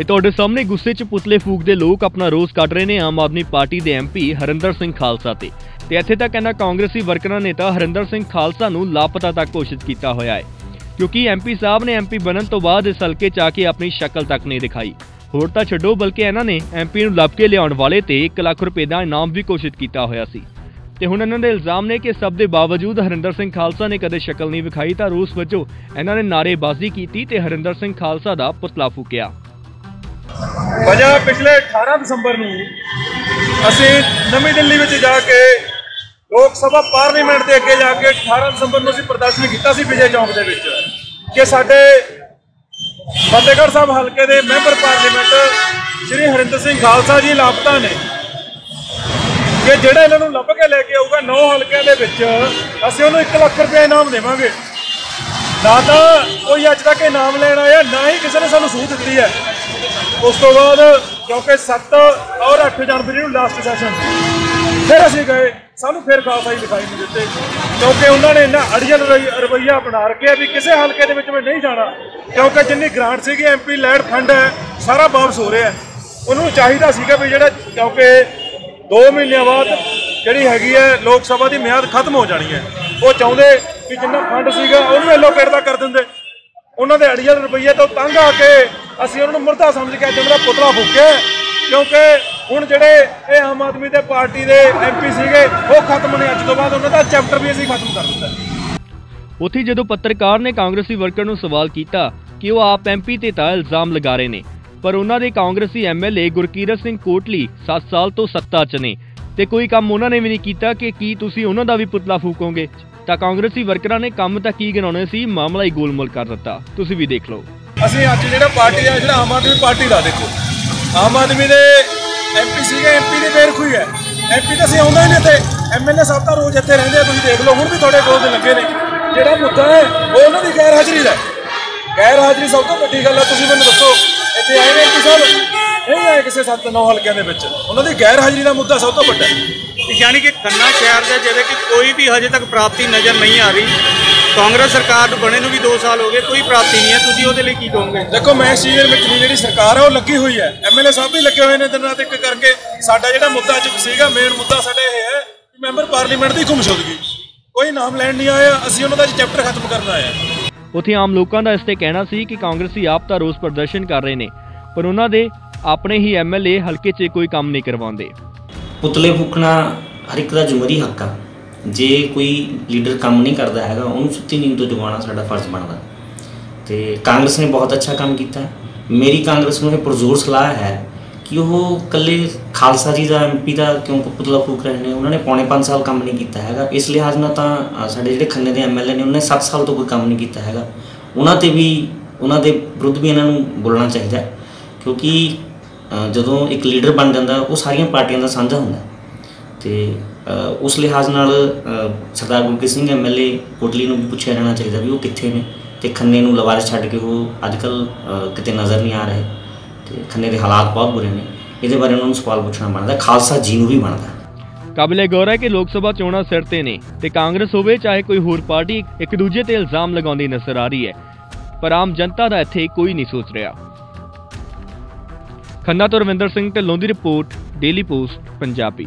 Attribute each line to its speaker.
Speaker 1: ਇਹ ਤੁਹਾਡੇ ਸਾਹਮਣੇ ਗੁੱਸੇ 'ਚ ਪੁਤਲੇ ਫੂਕਦੇ ਲੋਕ ਆਪਣਾ ਰੋਸ ਕੱਢ ਰਹੇ ਨੇ ਆਮ ਆਦਮੀ ਪਾਰਟੀ ਦੇ ਐਮਪੀ ਹਰਿੰਦਰ ਸਿੰਘ ਖਾਲਸਾ ਤੇ। ਤੇ ਇੱਥੇ ਤੱਕ ਇਹਨਾਂ ਕਾਂਗਰਸੀ ਵਰਕਰਾਂ ਨੇ ਤਾਂ ਹਰਿੰਦਰ ਸਿੰਘ ਖਾਲਸਾ ਨੂੰ ਲਾਪਤਾ ਤੱਕ ਘੋਸ਼ਿਤ ਕੀਤਾ ਹੋਇਆ ਹੈ। ਕਿਉਂਕਿ ਐਮਪੀ ਸਾਹਿਬ ਨੇ ਐਮਪੀ ਬਣਨ ਤੋਂ ਬਾਅਦ ਇਸ ਹਲਕੇ 'ਚ ਆ ਕੇ ਆਪਣੀ ਸ਼ਕਲ ਤੱਕ ਨਹੀਂ ਦਿਖਾਈ। ਹੋਰ ਤਾਂ ਛੱਡੋ, ਬਲਕਿ ਇਹਨਾਂ ਨੇ ਐਮਪੀ ਨੂੰ ਲੱਭ ਕੇ ਲਿਆਉਣ ਵਾਲੇ ਤੇ 1 ਲੱਖ ਰੁਪਏ ਦਾ ਇਨਾਮ ਵੀ ਘੋਸ਼ਿਤ ਕੀਤਾ ਹੋਇਆ ਸੀ। ਤੇ ਹੁਣ ਇਹਨਾਂ ਦੇ ਇਲਜ਼ਾਮ ਨੇ ਕਿ ਸਭ ਦੇ ਬਾਵਜੂਦ ਹਰਿੰਦਰ ਸਿੰਘ ਖਾਲਸਾ ਨੇ ਕਦੇ ਸ਼ਕਲ ਨਹੀਂ ਵਿਖਾਈ ਤਾਂ ਰੂਸ ਵਜੋਂ ਇਹਨਾਂ ਨੇ ਨਾਰੇਬਾਜ਼ੀ ਕੀਤੀ ਤੇ ਹਰਿੰਦਰ ਸਿੰਘ ਖਾਲਸਾ ਦਾ ਪੁਤਲਾ ਫੂਕਿਆ।
Speaker 2: ਵਜ੍ਹਾ ਪਿਛਲੇ 18 ਦਸੰਬਰ ਨੂੰ ਅਸੀਂ ਨਵੀਂ ਦਿੱਲੀ ਵਿੱਚ ਜਾ ਕੇ ਲੋਕ ਸਭਾ ਪਾਰਲੀਮੈਂਟ ਦੇ ਅੱਗੇ ਜਾ ਕੇ 18 ਦਸੰਬਰ ਨੂੰ ਅਸੀਂ ਪ੍ਰਦਰਸ਼ਨ ਕੀਤਾ ਸੀ ਵਿਜੇ ਚੌਂਕ ਦੇ ਵਿੱਚ, ਕਿ ਸਾਡੇ ਫਤਿਹਗੜ੍ਹ ਸਾਹਿਬ ਹਲਕੇ ਦੇ ਮੈਂਬਰ ਪਾਰਲੀਮੈਂਟ ਸ਼੍ਰੀ ਹਰਿੰਦਰ ਸਿੰਘ ਖਾਲਸਾ ਜੀ ਲਾਪਤਾ ਨੇ, ਕਿ ਜਿਹੜਾ ਇਹਨਾਂ ਨੂੰ ਲੱਭ ਕੇ ਲੈ ਕੇ ਆਊਗਾ ਨੌ ਹਲਕਿਆਂ ਦੇ ਵਿੱਚ, ਅਸੀਂ ਉਹਨੂੰ 1 ਲੱਖ ਰੁਪਏ ਇਨਾਮ ਦੇਵਾਂਗੇ। ਨਾ ਤਾਂ ਕੋਈ ਅੱਜ ਤੱਕ ਇਨਾਮ ਲੈਣ ਆਇਆ, ਨਾ ਹੀ ਕਿਸੇ ਨੇ ਸਾਨੂੰ ਸੂਹ ਦਿੱਤੀ ਹੈ। ਉਸ ਤੋਂ ਬਾਅਦ ਕਿਉਂਕਿ 7 ਔਰ 8 ਜਨਵਰੀ ਨੂੰ ਲਾਸਟ ਸੈਸ਼ਨ ਫਿਰ ਅਸੀਂ ਗਏ, ਸਾਨੂੰ ਫਿਰ ਖਾਲਸਾ ਦਿਖਾਈ ਨਹੀਂ ਦਿੱਤੇ। ਕਿਉਂਕਿ ਉਹਨਾਂ ਨੇ ਇੰਨਾ ਅੜੀਅਲ ਰਵਈਆ ਅਪਣਾ ਰੱਖਿਆ ਵੀ ਕਿਸੇ ਹਲਕੇ ਦੇ ਵਿੱਚ ਮੈਂ ਨਹੀਂ ਜਾਣਾ। ਕਿਉਂਕਿ ਜਿੰਨੀ ਗ੍ਰਾਂਟ ਸੀਗੀ ਐਮਪੀ ਲੈਂਡ ਫੰਡ ਹੈ, ਸਾਰਾ ਵਾਪਸ ਹੋ ਰਿਹਾ ਉਹਨੂੰ ਚਾਹੀਦਾ ਸੀਗਾ ਵੀ ਜਿਹੜਾ ਕਿਉਂਕਿ 2 ਮਹੀਨਿਆਂ ਬਾਅਦ ਜਿਹੜੀ ਹੈਗੀ ਹੈ, ਲੋਕ ਸਭਾ ਦੀ ਮਿਆਦ ਖਤਮ ਹੋ ਜਾਣੀ ਹੈ। ਉਹ ਚਾਹੁੰਦੇ ਵੀ ਜਿੰਨਾ ਫੰਡ ਸੀਗਾ, ਉਹਨੂੰ ਐਲੋਕੇਟ ਦਾ ਕਰ ਦਿੰਦੇ। ਉਹਨਾਂ ਦੇ ਅੜੀਅਲ ਰੁਪਈਏ ਤੋਂ ਤੰਗ ਆ ਕੇ ਅਸੀਂ ਉਹਨਾਂ ਨੂੰ ਮੁਰਦਾ ਸਮਝ ਕੇ ਅੱਜ ਪੁਤਲਾ ਫੂਕਿਆ ਕਿਉਂਕਿ ਹੁਣ ਜਿਹੜੇ ਇਹ ਆਮ ਆਦਮੀ ਦੇ ਪਾਰਟੀ ਦੇ ਐਮਪੀ ਸੀਗੇ, ਉਹ ਖਤਮ ਨੇ ਅੱਜ ਤੋਂ ਬਾਅਦ ਉਹਨਾਂ ਦਾ ਚੈਪਟਰ ਵੀ ਅਸੀਂ ਖਤਮ ਕਰ ਦਿੱਤਾ
Speaker 1: ਉੱਥੇ ਜਦੋਂ ਪੱਤਰਕਾਰ ਨੇ ਕਾਂਗਰਸੀ ਵਰਕਰ ਨੂੰ ਸਵਾਲ ਕੀਤਾ ਕਿ ਉਹ ਆਪ ਐਮਪੀ ਤੇ ਤਾਂ ਇਲਜ਼ਾਮ ਲਗਾ ਰਹੇ ਨੇ, ਪਰ ਉਹਨਾਂ ਦੇ ਕਾਂਗਰਸੀ ਐਮਐਲਏ ਗੁਰਕੀਰਤ ਸਿੰਘ ਕੋਟਲੀ 7 ਸਾਲ ਤੋਂ ਸੱਤਾ 'ਚ ਨੇ ਤੇ ਕੋਈ ਕੰਮ ਉਹਨਾਂ ਨੇ ਵੀ ਨਹੀਂ ਕੀਤਾ ਕਿ ਕੀ ਤੁਸੀਂ ਉਹਨਾਂ ਦਾ ਵੀ ਪੁਤਲਾ ਫੂਕੋਗੇ? ਤਾਂ ਕਾਂਗਰਸੀ ਵਰਕਰਾਂ ਨੇ ਕੰਮ ਤਾਂ ਕੀ ਗਿਣਾਉਣੇ ਸੀ, ਮਾਮਲਾ ਹੀ ਗੋਲਮੋਲ ਕਰ ਦਿੱਤਾ। ਤੁਸੀਂ ਵੀ ਦੇਖ ਲਓ।
Speaker 2: ਅਸੀਂ ਅੱਜ ਜਿਹੜਾ ਪਾਰਟੀ ਦਾ ਜਿਹੜਾ ਆਮ ਆਦਮੀ ਪਾਰਟੀ ਦਾ ਦੇਖੋ। ਆਮ ਆਦਮੀ ਦੇ ਐਮਪੀ ਸੀਗੇ ਐਮਪੀ ਦੀ ਬੇਰਖੂਈ ਹੈ। ਐਮਪੀ ਤਾਂ ਅਸੀਂ ਆਉਂਦਾ ਹੀ ਨਹੀਂ ਇੱਥੇ। ਐਮਐਲਏ ਸਾਹਿਬ ਤਾਂ ਰੋਜ਼ ਇੱਥੇ ਰਹਿੰਦੇ ਆ, ਤੁਸੀਂ ਦੇਖ ਲਓ, ਹੁਣ ਵੀ ਤੁਹਾਡੇ ਕੋਲ ਦੇ ਲੱਗੇ ਨੇ। ਜਿਹੜਾ ਮੁੱਦਾ ਹੈ, ਉਹ ਉਹਨਾਂ ਦੀ ਗੈਰ ਹਾਜ਼ਰੀ ਦਾ ਹੈ। ਗੈਰ ਹਾਜ਼ਰੀ ਸਭ ਤੋਂ ਵੱਡੀ ਗੱਲ ਹੈ ਤੁਸੀਂ ਮੈਨੂੰ ਦੱਸੋ, ਇੱਥੇ ਆਏ ਨੇ ਐਮਪੀ ਸਾਹਿਬ? ਨਹੀਂ ਆਏ ਕਿਸੇ ਸੱਤ ਨੌ ਹਲਕਿਆਂ ਦੇ ਵਿੱਚ। ਉਹਨਾਂ ਦੀ ਗੈਰ ਹਾਜ਼ਰੀ ਦਾ ਮੁੱਦਾ ਸਭ ਤੋਂ ਵੱਡਾ ਹੈ।
Speaker 3: ਯਾਨੀ ਕਿ ਖੰਨਾ ਸ਼ਹਿਰ ਦੇ ਜਿਹੜੇ ਕਿ ਕੋਈ ਵੀ ਹਜੇ ਤੱਕ ਪ੍ਰਾਪਤੀ ਨਜ਼ਰ ਨਹੀਂ ਆ ਰਹੀ ਕਾਂਗਰਸ ਸਰਕਾਰ ਨੂੰ ਬਣੇ ਨੂੰ ਵੀ 2 ਸਾਲ ਹੋ ਗਏ ਕੋਈ ਪ੍ਰਾਪਤੀ ਨਹੀਂ ਹੈ। ਤੁਸੀਂ ਉਹਦੇ ਲਈ ਕੀ ਕਹੋਗੇ?
Speaker 2: ਦੇਖੋ ਮੈਂ ਇਸ ਚੀਜ਼ ਵਿੱਚ ਜਿਹੜੀ ਸਰਕਾਰ ਹੈ ਉਹ ਲੱਗੀ ਹੋਈ ਹੈ। ਐਮਐਲਏ ਸਾਹਿਬ ਵੀ ਲੱਗੇ ਹੋਏ ਨੇ ਦਿਨ ਰਾਤ ਇੱਕ ਕਰਕੇ। ਸਾਡਾ ਜਿਹੜਾ ਮੁੱਦਾ ਅੱਜ ਸੀਗਾ ਮੇਨ ਮੁੱਦਾ ਸਾਡਾ ਇਹ ਹੈ ਕਿ ਮੈਂਬਰ ਪਾਰਲੀਮੈਂਟ ਦੀ ਗੁੰਮਸ਼ੁਦਗੀ ਕੋਈ ਨਾਮ ਲੈਣ ਨਹੀਂ ਆਇਆ ਅਸੀਂ ਉਹਨਾਂ ਦਾ ਚੈਪਟਰ ਖਤਮ ਕਰਨ ਹਾਂ।
Speaker 1: ਉੱਥੇ ਆਮ ਲੋਕਾਂ ਦਾ ਇਸ ਤੇ ਕਹਿਣਾ ਸੀ ਕਿ ਕਾਂਗਰਸੀ ਆਪ ਤਾਂ ਰੋਸ ਪ੍ਰਦਰਸ਼ਨ ਕਰ ਰਹੇ ਨੇ ਪਰ ਉਹਨਾਂ ਦੇ ਆਪਣੇ ਹੀ ਐਮਐਲਏ ਹਲਕੇ 'ਚ ਕੋਈ ਕੰਮ ਨਹੀਂ ਕਰਵਾਉਂਦੇ।
Speaker 4: ਪੁਤਲੇ ਫੂਕਣਾ ਹਰ ਇੱਕ ਦਾ ਜਮਹੂਰੀ ਹੱਕ ਆ। ਜੇ ਕੋਈ ਲੀਡਰ ਕੰਮ ਨਹੀਂ ਕਰਦਾ ਹੈਗਾ, ਉਹਨੂੰ ਸੁੱਤੀ ਨੀਂਦ ਤੋਂ ਜਗਾਉਣਾ ਸਾਡਾ ਫਰਜ਼ ਬਣਦਾ। ਤੇ ਕਾਂਗਰਸ ਨੇ ਬਹੁਤ ਅੱਛਾ ਕੰਮ ਕੀਤਾ। ਮੇਰੀ ਕਾਂਗਰਸ ਨੂੰ ਇਹ ਪਰਜ਼ੋਰ ਸਲਾਹ ਹੈ ਕਿ ਉਹ ਕੱਲੇ ਖਾਲਸਾ ਜੀ ਦਾ ਐਮਪੀ ਦਾ ਕਿਉਂ ਪੁਤਲਾ ਫੂਕ ਰਹੇ ਨੇ? ਉਹਨਾਂ ਨੇ ਪੌਣੇ 5 ਸਾਲ ਕੰਮ ਨਹੀਂ ਕੀਤਾ ਹੈਗਾ। ਇਸ ਲਿਹਾਜ਼ ਨਾਲ ਤਾਂ ਸਾਡੇ ਜਿਹੜੇ ਖੰਨੇ ਦੇ ਐਮਐਲਏ ਨੇ, ਉਹਨਾਂ ਨੇ 7 ਸਾਲ ਤੋਂ ਕੋਈ ਕੰਮ ਨਹੀਂ ਕੀਤਾ ਹੈਗਾ। ਉਹਨਾਂ ਤੇ ਵੀ, ਉਹਨਾਂ ਦੇ ਵਿਰੁੱਧ ਵੀ ਇਹਨਾਂ ਨੂੰ ਬੋਲਣਾ ਚਾਹੀਦਾ ਕਿਉਂਕਿ ਜਦੋਂ ਇੱਕ ਲੀਡਰ ਬਣ ਜਾਂਦਾ, ਉਹ ਸਾਰੀਆਂ ਪਾਰਟੀਆਂ ਦਾ ਸਾਂਝਾ ਹੁੰਦਾ ਹੈ। ਤੇ ਉਸ ਲਿਹਾਜ਼ ਨਾਲ ਸਰਦਾਰ ਗੁਰਕੀਰਤ ਸਿੰਘ ਐਮਐਲਏ ਕੋਟਲੀ ਨੂੰ ਵੀ ਪੁੱਛਿਆ ਜਾਣਾ ਚਾਹੀਦਾ ਵੀ ਉਹ ਕਿੱਥੇ ਨੇ ਤੇ ਖੰਨੇ ਨੂੰ ਲਵਾਰਿਸ ਛੱਡ ਕੇ ਉਹ ਅੱਜਕੱਲ ਕਿਤੇ ਨਜ਼ਰ ਨਹੀਂ ਆ ਰਹੇ ਤੇ ਖੰਨੇ ਦੇ ਹਾਲਾਤ ਬਹੁਤ ਬੁਰੇ ਨੇ। ਇਹਦੇ ਬਾਰੇ ਉਹਨਾਂ ਨੂੰ ਸਵਾਲ ਪੁੱਛਣਾ ਬਣਦਾ, ਖਾਲਸਾ ਜੀ ਨੂੰ ਵੀ ਬਣਦਾ।
Speaker 1: ਕਾਬਲੇ ਗੌਰ ਹੈ ਕਿ ਲੋਕ ਸਭਾ ਚੋਣਾਂ ਸਿਰ ਤੇ ਨੇ ਤੇ ਕਾਂਗਰਸ ਹੋਵੇ ਚਾਹੇ ਕੋਈ ਹੋਰ ਪਾਰਟੀ ਇੱਕ ਦੂਜੇ ਤੇ ਇਲਜ਼ਾਮ ਲਗਾਉਂਦੀ ਨਜ਼ਰ ਆ ਰਹੀ ਹੈ, ਪਰ ਆਮ ਜਨਤਾ ਦਾ ਇੱਥੇ ਕੋਈ ਨਹੀਂ ਸੋਚ ਰਿਹਾ। ਖੰਨਾ ਤੋਂ ਰਵਿੰਦਰ ਸਿੰਘ ਢਿੱਲੋਂ ਦੀ ਰਿਪੋਰਟ, ਡੇਲੀ ਪੋਸਟ, ਪੰਜਾਬੀ।